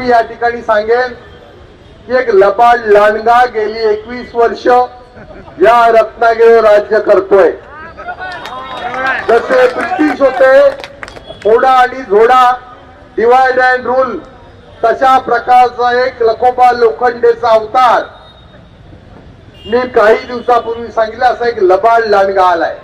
मी या ठिकाणी सांगेन की एक लबाड लांडगा गेली एकवीस वर्ष या रत्नागिरीवर राज्य करतोय. जसे ब्रिटिश होते फोडा आणि झोडा डिवाइड अँड रूल तशा प्रकारचा एक लखोबा लोखंडेचा अवतार. मी काही दिवसापूर्वी सांगितलं असा एक लबाड लांडगा आलाय.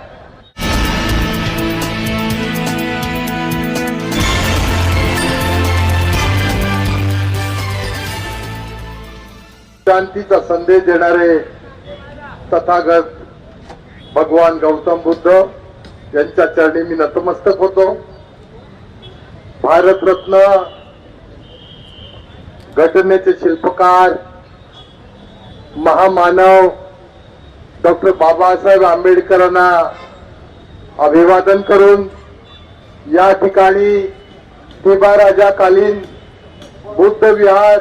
शांतीचा संदेश देणारे तथागत भगवान गौतम बुद्ध यांच्या चरणी मी नतमस्तक होतो. भारतरत्न घटनेचे शिल्पकार महामानव डॉक्टर बाबासाहेब आंबेडकरांना अभिवादन करून या ठिकाणी तिबाराजाकालीन बुद्ध विहार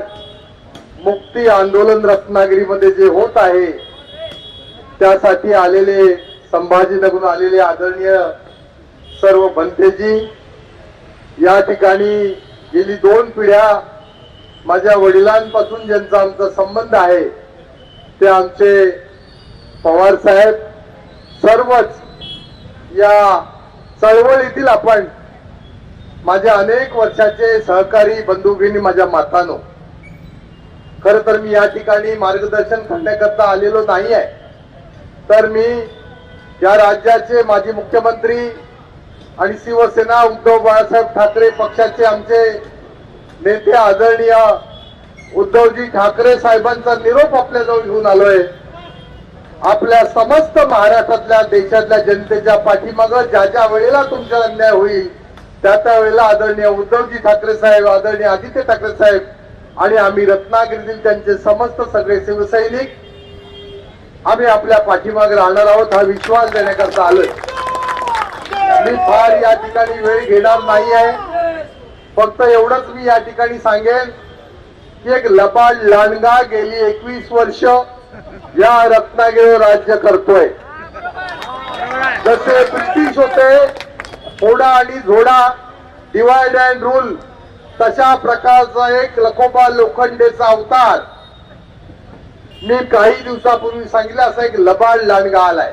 मुक्ती आंदोलन रत्नागिरीमध्ये जे होत आहे त्यासाठी आलेले संभाजीनगरून आलेले आदरणीय सर्व भंतेजी या ठिकाणी गेली दोन पिढ्या माझ्या वडिलांपासून ज्यांचा आमचा संबंध आहे ते आमचे पवार साहेब सर्वच या चळवळीतील आपण माझ्या अनेक वर्षाचे सहकारी बंधू भगिनी माझ्या मातानो खर तर मी या ठिकाणी मार्गदर्शन करण्याकरता आलेलो नाही आहे तर मी या राज्याचे माजी मुख्यमंत्री आणि शिवसेना उद्धव बाळासाहेब ठाकरे पक्षाचे आमचे नेते आदरणीय उद्धवजी ठाकरे साहेबांचा निरोप आपल्याजवळ घेऊन आलोय. आपल्या समस्त महाराष्ट्रातल्या देशातल्या जनतेच्या पाठीमागं ज्या ज्या वेळेला तुमचा अन्याय होईल त्या त्या वेळेला आदरणीय उद्धवजी ठाकरे साहेब आदरणीय आदित्य ठाकरे साहेब आणि आम्ही रत्नागिरीतील त्यांचे समस्त सगळे शिवसैनिक आम्ही आपल्या पाठीमागे राहणार आहोत हा विश्वास देण्याकरता आलोय. मी फार या ठिकाणी वेळ घेणार नाही आहे. फक्त एवढंच मी या ठिकाणी सांगेन की एक लबाड लांडगा गेली एकवीस वर्ष या रत्नागिरीवर राज्य करतोय. जसे ब्रिटिश होते फोडा आणि झोडा डिवाइड अँड रूल तशा प्रकारचा एक लखोबा लोखंडेचा अवतार मी काही दिवसापूर्वी सांगितलं असा एक लबाड लांडगा आलाय.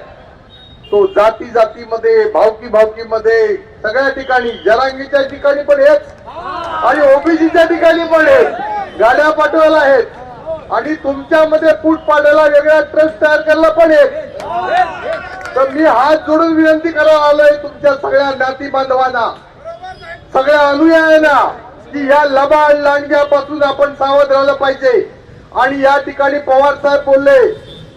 तो जाती जातीमध्ये भावकी भावकीमध्ये सगळ्या ठिकाणी जरांगीच्या ठिकाणी पण हेच आणि ओबीसीच्या ठिकाणी पण हेच. गाड्या पाठवायला आहेत आणि तुमच्यामध्ये फूट पाडायला वेगळा ट्रस्ट तयार करायला पण हेच. तर मी हात जोडून विनंती करायला आलोय तुमच्या सगळ्या नाती बांधवांना सगळ्या अनुयायांना. की या लबाड लांडग्यापासून आपण सावध राहिलं पाहिजे. आणि या ठिकाणी पवार साहेब बोलले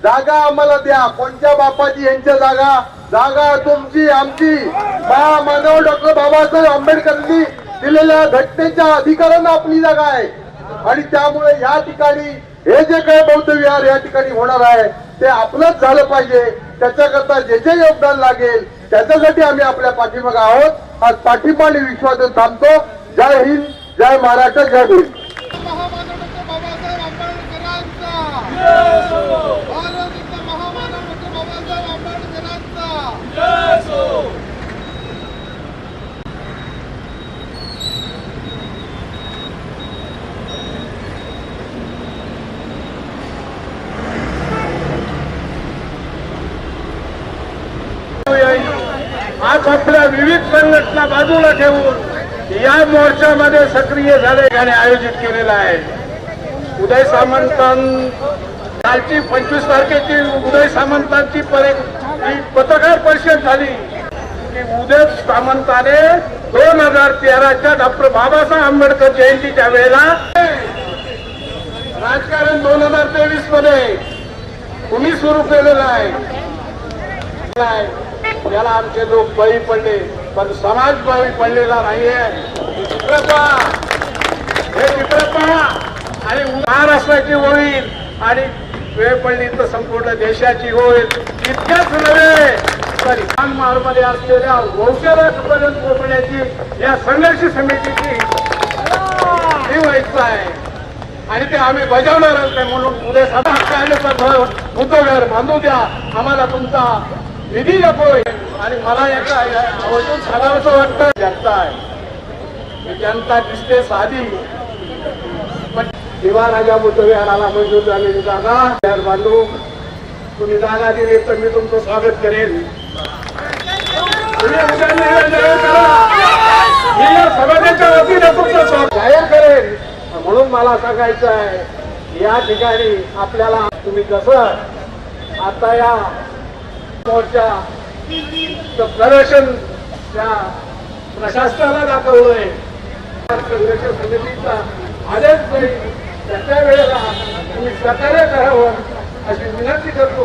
जागा आम्हाला द्या. कोणत्या बापाची यांच्या जागा? जागा तुमची आमची. महामानव डॉक्टर बाबासाहेब आंबेडकरांनी दिलेल्या घटनेच्या अधिकारानं आपली जागा आहे. आणि त्यामुळे या ठिकाणी हे जे काही बौद्ध विहार या ठिकाणी होणार आहे ते आपलंच झालं पाहिजे. त्याच्याकरता जे जे योगदान लागेल त्याच्यासाठी आम्ही आपल्या पाठीमागे आहोत. आज पाठिंबा आणि विश्वास थांबतो. जय हिंद. जय महाराष्ट्र जय भीम. आज आपल्या विविध संघटना बाजूला ठेवून या मोर्चामध्ये सक्रिय झाले आणि आयोजित केलेला आहे. उदय सामंतां कालची पंचवीस तारखेची उदय सामंतांची परे ही पत्रकार परिषद झाली. की उदय सामंताने दोन हजार तेराच्या डॉक्टर बाबासाहेब आंबेडकर जयंतीच्या वेळेला राजकारण दोन हजार तेवीसमध्ये तुम्ही सुरू केलेलं आहे आहे. याला आमचे लोक बळी पडले. पण समाज बळी पडलेला नाहीये. चित्र पहा हे चित्र पहा आणि महाराष्ट्राची होईल आणि वेळ पडली तर संपूर्ण देशाची होईल. इतक्याच नव्हे तर मारमध्ये असलेल्या वंशरापर्यंत पोहोचण्याची या संघर्ष समितीची ही व्हायचं आहे. आणि ते आम्ही बजावणारच नाही म्हणून उद्या सभा हक्काने उद्योगावर बांधू द्या. आम्हाला तुमचा निधी नकोय आणि मला याचा आवर्जून सांगावंसं वाटतं. जनता आहे. जनता दिसते साधी. दिवा राजा बुद्धविहाराला मंजूर झालेली जागा. विहार बांधू तुम्ही जागा दिली तर मी तुमचं स्वागत करेन. तुम्ही मी या वतीने तुमचं स्वागत जाहीर करेन. म्हणून मला सांगायचं आहे या ठिकाणी आपल्याला तुम्ही कसं आता या मोर्चा प्रदर्शन त्या प्रशासनाला दाखवलंय. संघर्ष समितीचा आदेश नाही त्याच्या वेळेला तुम्ही सहकार्य करावं अशी विनंती करतो.